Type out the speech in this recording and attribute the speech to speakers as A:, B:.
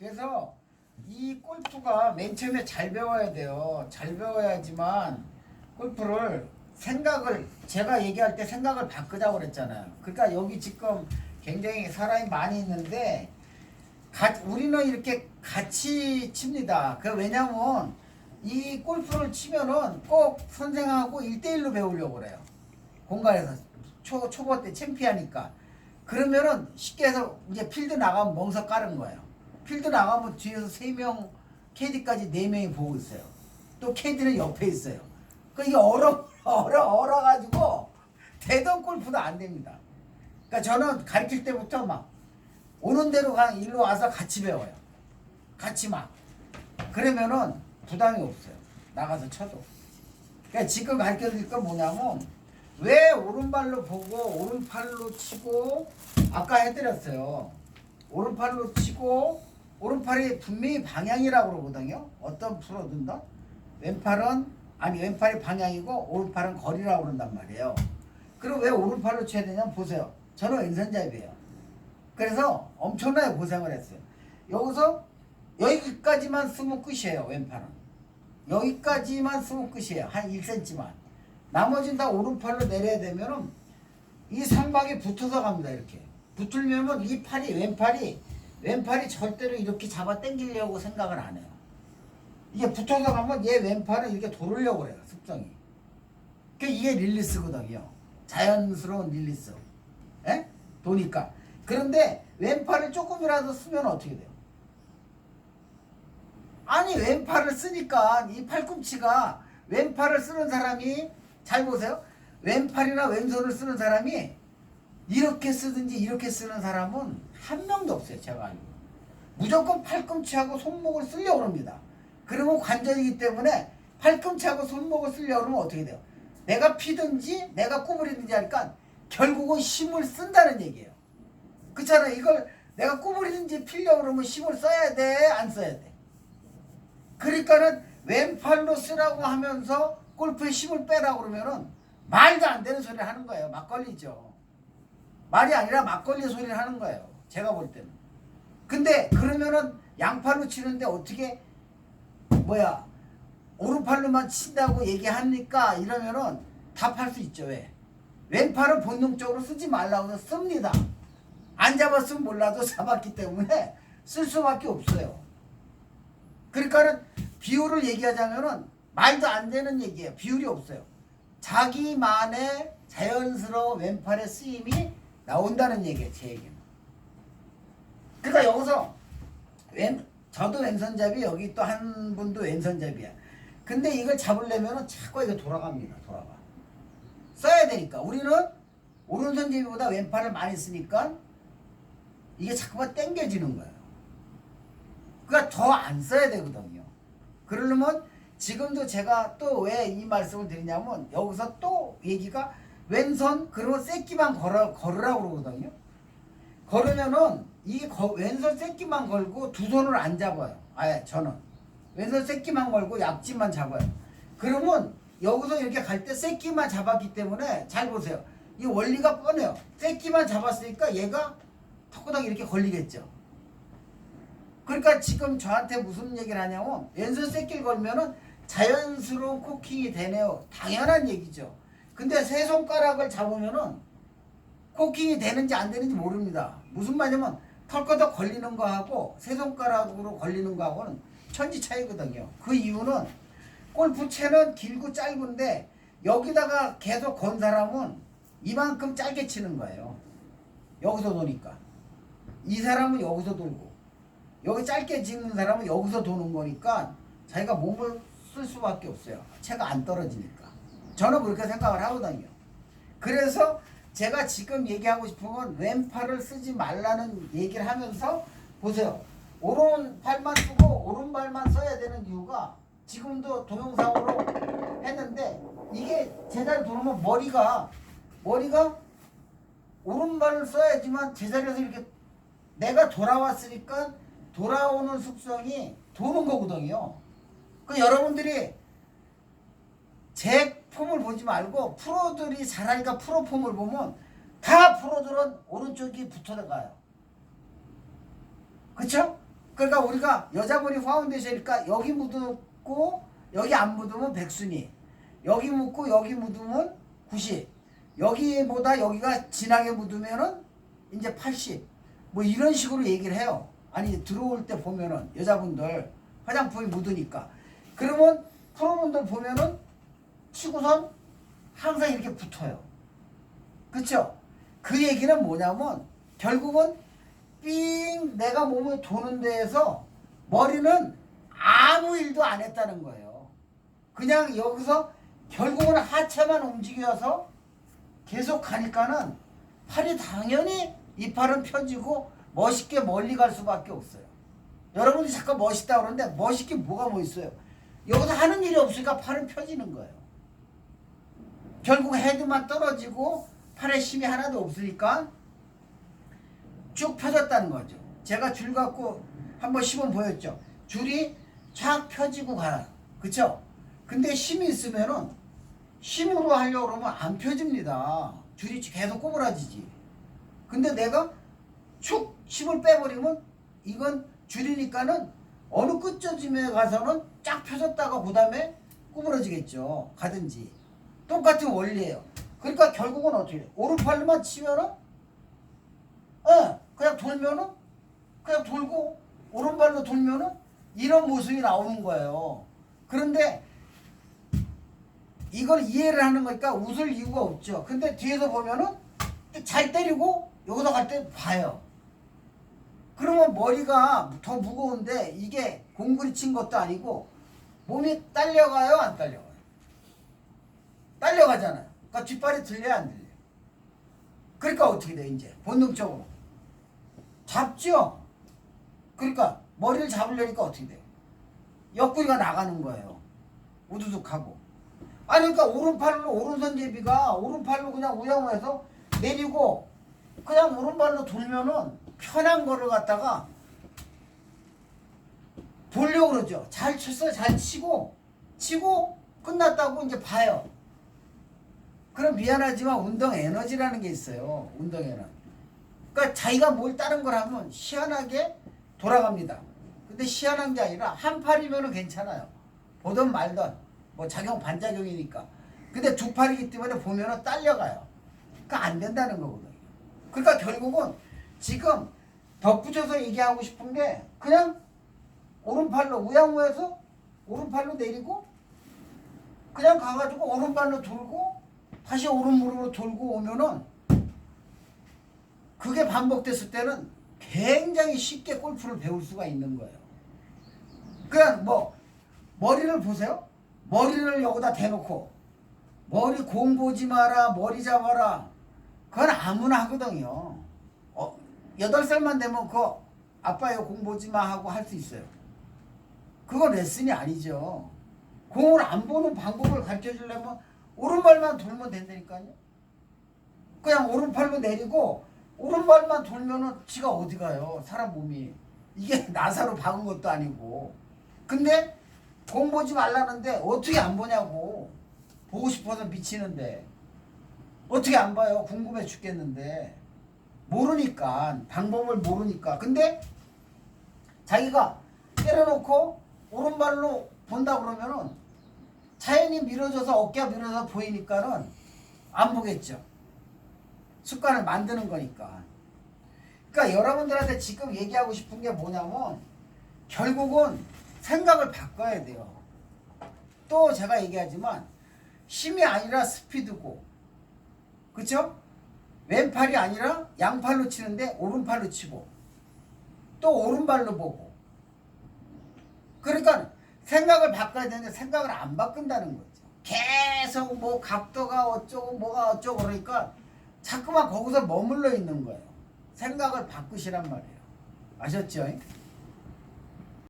A: 그래서 이 골프가 맨 처음에 잘 배워야 돼요. 잘 배워야지만 골프를 생각을 제가 얘기할 때 생각을 바꾸자고 그랬잖아요. 그러니까 여기 지금 굉장히 사람이 많이 있는데 가, 우리는 이렇게 같이 칩니다. 그 왜냐면 이 골프를 치면은 꼭 선생하고 1대1로 배우려고 그래요. 공간에서 초, 초보 때 챔피하니까. 그러면은 쉽게 해서 이제 필드 나가면 멍석 깔은 거예요. 필드 나가면 뒤에서 3명, 캐디까지 4명이 보고 있어요. 또 캐디는 옆에 있어요. 그 이게 얼어, 얼어, 얼어가지고 대던 골프도 안 됩니다. 그러니까 저는 가르칠 때부터 막 오는 대로 가 일로 와서 같이 배워요. 같이 막. 그러면은 부담이 없어요. 나가서 쳐도. 그러니까 지금 가르쳐 드릴 건 뭐냐면 왜 오른발로 보고 오른팔로 치고 아까 해드렸어요. 오른팔로 치고 오른팔이 분명히 방향이라고 그러거든요. 어떤 프로든다. 왼팔은 아니 왼팔이 방향이고 오른팔은 거리라고 그런단 말이에요. 그럼 왜 오른팔로 쳐야 되냐면 보세요. 저는 왼손잡이에요. 그래서 엄청나게 고생을 했어요. 여기서 여기까지만 쓰면 끝이에요. 왼팔은. 여기까지만 쓰면 끝이에요. 한 1cm만. 나머지는 다 오른팔로 내려야 되면은 이 상방에 붙어서 갑니다. 이렇게. 붙으려면 이 팔이 왼팔이 왼팔이 절대로 이렇게 잡아 당기려고 생각을 안 해요. 이게 붙어서 가면 얘 왼팔은 이렇게 돌으려고 그래요. 습성이. 그 이게 릴리스거든요. 자연스러운 릴리스. 에? 도니까. 그런데 왼팔을 조금이라도 쓰면 어떻게 돼요? 아니 왼팔을 쓰니까 이 팔꿈치가 왼팔을 쓰는 사람이 잘 보세요. 왼팔이나 왼손을 쓰는 사람이 이렇게 쓰든지 이렇게 쓰는 사람은 한 명도 없어요. 제가 알고. 무조건 팔꿈치하고 손목을 쓰려고 합니다. 그러면 관절이기 때문에 팔꿈치하고 손목을 쓰려고 하면 어떻게 돼요? 내가 피든지 내가 구부리든지 하니까 결국은 힘을 쓴다는 얘기예요. 그렇잖아요. 이걸 내가 구부리든지 피려고 그러면 힘을 써야 돼? 안 써야 돼? 그러니까는 왼팔로 쓰라고 하면서 골프에 힘을 빼라고 그러면은 말도 안 되는 소리를 하는 거예요. 막걸리죠. 말이 아니라 막걸리 소리를 하는 거예요. 제가 볼 때는. 근데 그러면은 양팔로 치는데 어떻게 뭐야 오른팔로만 친다고 얘기하니까 이러면은 답할 수 있죠. 왜? 왼팔은 본능적으로 쓰지 말라고 씁니다. 안 잡았으면 몰라도 잡았기 때문에 쓸 수밖에 없어요. 그러니까는 비율을 얘기하자면은 말도 안 되는 얘기예요. 비율이 없어요. 자기만의 자연스러운 왼팔의 쓰임이 나온다는 얘기예요. 제 얘기는. 여기서 왼 저도 왼손잡이 여기 또 한 분도 왼손잡이야. 근데 이걸 잡으려면은 자꾸 이거 돌아갑니다. 돌아가. 써야 되니까 우리는 오른손잡이보다 왼팔을 많이 쓰니까 이게 자꾸만 당겨지는 거예요. 그러니까 더 안 써야 되거든요. 그러려면 지금도 제가 또 왜 이 말씀을 드리냐면 여기서 또 얘기가 왼손 그러면 새끼만 걸어 걸으라고 그러거든요. 걸으면은 이 거- 왼손 새끼만 걸고 두 손을 안 잡아요. 아예 저는 왼손 새끼만 걸고 약지만 잡아요. 그러면 여기서 이렇게 갈 때 새끼만 잡았기 때문에 잘 보세요. 이 원리가 뻔해요. 새끼만 잡았으니까 얘가 턱구닥 이렇게 걸리겠죠. 그러니까 지금 저한테 무슨 얘기를 하냐면 왼손 새끼를 걸면은 자연스러운 코킹이 되네요. 당연한 얘기죠. 근데 세 손가락을 잡으면은 코킹이 되는지 안 되는지 모릅니다. 무슨 말이냐면 털거덕 걸리는 거하고 세 손가락으로 걸리는 거하고는 천지 차이거든요. 그 이유는 골프채는 길고 짧은데 여기다가 계속 건 사람은 이만큼 짧게 치는 거예요. 여기서 도니까. 이 사람은 여기서 돌고 여기 짧게 찍는 사람은 여기서 도는 거니까 자기가 몸을 쓸 수밖에 없어요. 채가 안 떨어지니까. 저는 그렇게 생각을 하거든요. 그래서 제가 지금 얘기하고 싶은 건 왼팔을 쓰지 말라는 얘기를 하면서 보세요. 오른팔만 쓰고 오른발만 써야 되는 이유가 지금도 동영상으로 했는데 이게 제자리 돌으면 머리가 머리가 오른발을 써야지만 제자리에서 이렇게 내가 돌아왔으니까 돌아오는 습성이 도는 거거든요. 그 여러분들이 제 폼을 보지 말고 프로들이 잘하니까 프로 폼을 보면 다 프로들은 오른쪽이 붙어 가요. 그쵸? 그러니까 우리가 여자분이 파운데이션이니까? 여기 묻고 여기 안 묻으면 백순위. 여기 묻고 여기 묻으면 90 여기보다 여기가 진하게 묻으면은 이제 80뭐 이런 식으로 얘기를 해요. 아니 들어올 때 보면은 여자분들 화장품이 묻으니까. 그러면 프로분들 보면은 치고선 항상 이렇게 붙어요 그쵸? 그 얘기는 뭐냐면 결국은 삥 내가 몸을 도는 데에서 머리는 아무 일도 안 했다는 거예요. 그냥 여기서 결국은 하체만 움직여서 계속 가니까는 팔이 당연히 이 팔은 펴지고 멋있게 멀리 갈 수밖에 없어요. 여러분이 잠깐 멋있다 그러는데 멋있게 뭐가 멋있어요? 여기서 하는 일이 없으니까 팔은 펴지는 거예요. 결국 헤드만 떨어지고 팔에 힘이 하나도 없으니까 쭉 펴졌다는 거죠. 제가 줄 갖고 한번 시범 보였죠. 줄이 쫙 펴지고 가요. 그쵸? 근데 힘이 있으면은 힘으로 하려고 그러면 안 펴집니다. 줄이 계속 꼬부라지지. 근데 내가 축 힘을 빼버리면 이건 줄이니까는 어느 끝점에 가서는 쫙 펴졌다가 그 다음에 구부러지겠죠. 가든지. 똑같은 원리예요. 그러니까 결국은 어떻게 돼? 오른팔로만 치면은 예, 그냥 돌면은 그냥 돌고 오른발로 돌면은 이런 모습이 나오는 거예요. 그런데 이걸 이해를 하는 거니까 웃을 이유가 없죠. 근데 뒤에서 보면은 잘 때리고 여기서 갈 때 봐요. 그러면 머리가 더 무거운데 이게 공구리 친 것도 아니고 몸이 딸려가요, 안 딸려가요? 딸려가잖아요. 그러니까 뒷발이 들려야 안 들려요? 그러니까 어떻게 돼, 이제? 본능적으로. 잡죠? 그러니까 머리를 잡으려니까 어떻게 돼요? 옆구리가 나가는 거예요. 우두둑 하고. 아니, 그러니까 오른팔로, 오른손제비가 오른팔로 그냥 우영해서 내리고 그냥 오른발로 돌면은 편한 거를 갖다가 보려고 그러죠. 잘 쳤어요. 잘 치고, 치고 끝났다고 이제 봐요. 그럼 미안하지만 운동 에너지라는 게 있어요. 운동에는. 그러니까 자기가 뭘 다른 걸 하면 희한하게 돌아갑니다. 근데 희한한 게 아니라 한 팔이면 괜찮아요. 보던 말던 뭐 작용 반작용이니까. 근데 두 팔이기 때문에 보면은 딸려가요. 그러니까 안 된다는 거거든요. 그러니까 결국은 지금 덧붙여서 얘기하고 싶은 게 그냥 오른팔로 우양우에서 오른팔로 내리고 그냥 가가지고 오른발로 돌고 다시 오른무릎으로 돌고 오면은 그게 반복됐을 때는 굉장히 쉽게 골프를 배울 수가 있는 거예요. 그냥 뭐 머리를 보세요. 머리를 여기다 대놓고 머리 공 보지 마라, 머리 잡아라. 그건 아무나 하거든요. 어, 8살만 되면 그 아빠요 공 보지 마 하고 할 수 있어요. 그거 레슨이 아니죠. 공을 안 보는 방법을 가르쳐 주려면 오른발만 돌면 된다니까요. 그냥 오른팔로 내리고 오른발만 돌면은 지가 어디 가요? 사람 몸이. 이게 나사로 박은 것도 아니고. 근데 공 보지 말라는데 어떻게 안 보냐고. 보고 싶어서 미치는데. 어떻게 안 봐요? 궁금해 죽겠는데. 모르니까. 방법을 모르니까. 근데 자기가 때려놓고 오른발로 본다 그러면은 자연히 밀어져서 어깨가 밀어서 보이니까는 안 보겠죠. 습관을 만드는 거니까. 그러니까 여러분들한테 지금 얘기하고 싶은 게 뭐냐면 결국은 생각을 바꿔야 돼요. 또 제가 얘기하지만 힘이 아니라 스피드고 그쵸? 왼팔이 아니라 양팔로 치는데 오른팔로 치고 또 오른발로 보고 그러니까 생각을 바꿔야 되는데 생각을 안 바꾼다는 거죠. 계속 뭐 각도가 어쩌고 뭐가 어쩌고 그러니까 자꾸만 거기서 머물러 있는 거예요. 생각을 바꾸시란 말이에요. 아셨죠?